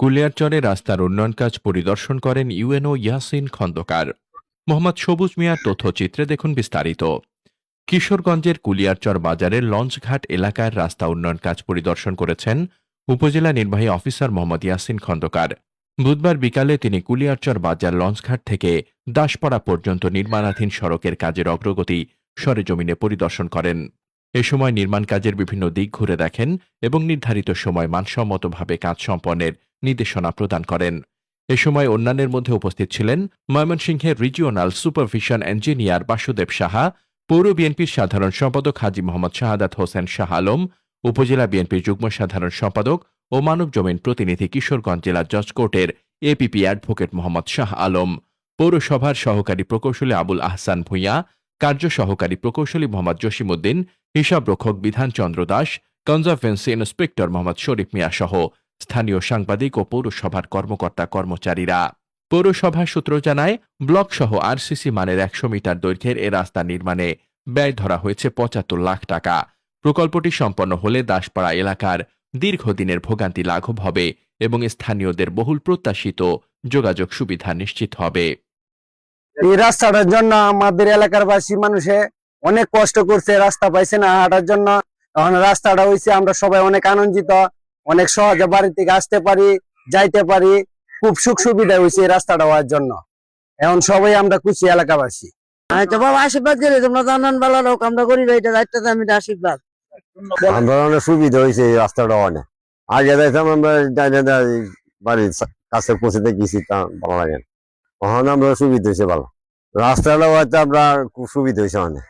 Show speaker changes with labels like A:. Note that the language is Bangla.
A: কুলিয়ারচরে রাস্তার উন্নয়ন কাজ পরিদর্শন করেন ইউএনও ইয়াসিন খন্দকার। মোহাম্মদ সবুজ মিয়ার তথ্যচিত্রে দেখুন বিস্তারিত। কিশোরগঞ্জের কুলিয়ারচর বাজারের লঞ্চঘাট এলাকার রাস্তা উন্নয়ন কাজ পরিদর্শন করেছেন উপজেলা নির্বাহী অফিসার মোহাম্মদ ইয়াসিন খন্দকার। বুধবার বিকালে তিনি কুলিয়ারচর বাজার লঞ্চঘাট থেকে দাসপাড়া পর্যন্ত নির্মাণাধীন সড়কের কাজের অগ্রগতি সরেজমিনে পরিদর্শন করেন। এ সময় নির্মাণ কাজের বিভিন্ন দিক ঘুরে দেখেন এবং নির্ধারিত সময় মানসম্মতভাবে কাজ সম্পন্নের নির্দেশনা প্রদান করেন। এ সময় অন্যান্যের মধ্যে উপস্থিত ছিলেন ময়মনসিংহের regional supervision engineer Basudev Saha, পৌর বিএনপির সাধারণ সম্পাদক হাজী মোহাম্মদ শাহাদাত হোসেন শাহ আলম, উপজেলা বিএনপির যুগ্ম সাধারণ সম্পাদক ও মানব জমিন প্রতিনিধি কিশোরগঞ্জ জেলা জজ কোর্টের এপিপি অ্যাডভোকেট মোহাম্মদ শাহ আলম, পৌরসভার সহকারী প্রকৌশলী আবুল আহসান ভূঁইয়া, কার্য সহকারী প্রকৌশলী মোহাম্মদ জসিমউদ্দিন হিসাবরক্ষক বিধানচন্দ্র দাস, কনজারভেন্সি ইন্সপেক্টর মোহাম্মদ শরীফ মিয়া সহ স্থানীয় সাংবাদিক ও পৌরসভার কর্মকর্তা কর্মচারীরা। পৌরসভা সূত্র জানায় ব্লক সহ আরসিসি মানের একশো মিটার দৈর্ঘ্যের এ রাস্তা নির্মাণে ব্যয় ধরা হয়েছে পঁচাত্তর লাখ টাকা। প্রকল্পটি সম্পন্ন হলে দাসপাড়া এলাকার দীর্ঘদিনের ভোগান্তি লাঘব হবে এবং স্থানীয়দের বহুল প্রত্যাশিত যোগাযোগ সুবিধা নিশ্চিত হবে।
B: এই রাস্তাটার জন্য আমাদের এলাকার বাসী মানুষে অনেক কষ্ট করছে, রাস্তা পাইছে না হাঁটার জন্য। এখন রাস্তাটা হয়েছে আমরা সবাই অনেক আনন্দিত। অনেক সহজে বাড়ি থেকে আসতে পারি যাইতে পারি। খুব সুখ সুবিধা হয়েছে এই রাস্তাটা হওয়ার জন্য। এখন সবাই আমরা খুশি এলাকাবাসী।
C: বাবা আশীর্বাদ করে তোমরা জানান ভালো লোক আমরা করি এটা দায়িত্ব আমি আশীর্বাদ।
D: আমরা অনেক সুবিধা হয়েছে এই রাস্তাটা অনেক। আগে দেখতাম আমরা বাড়ির কাছে পৌঁছতে গেছি তা ভালো লাগে এখন আমরা সুবিধা হয়েছে ভালো। রাস্তাটা হয়তো আমরা খুব সুবিধা হয়েছে অনেক।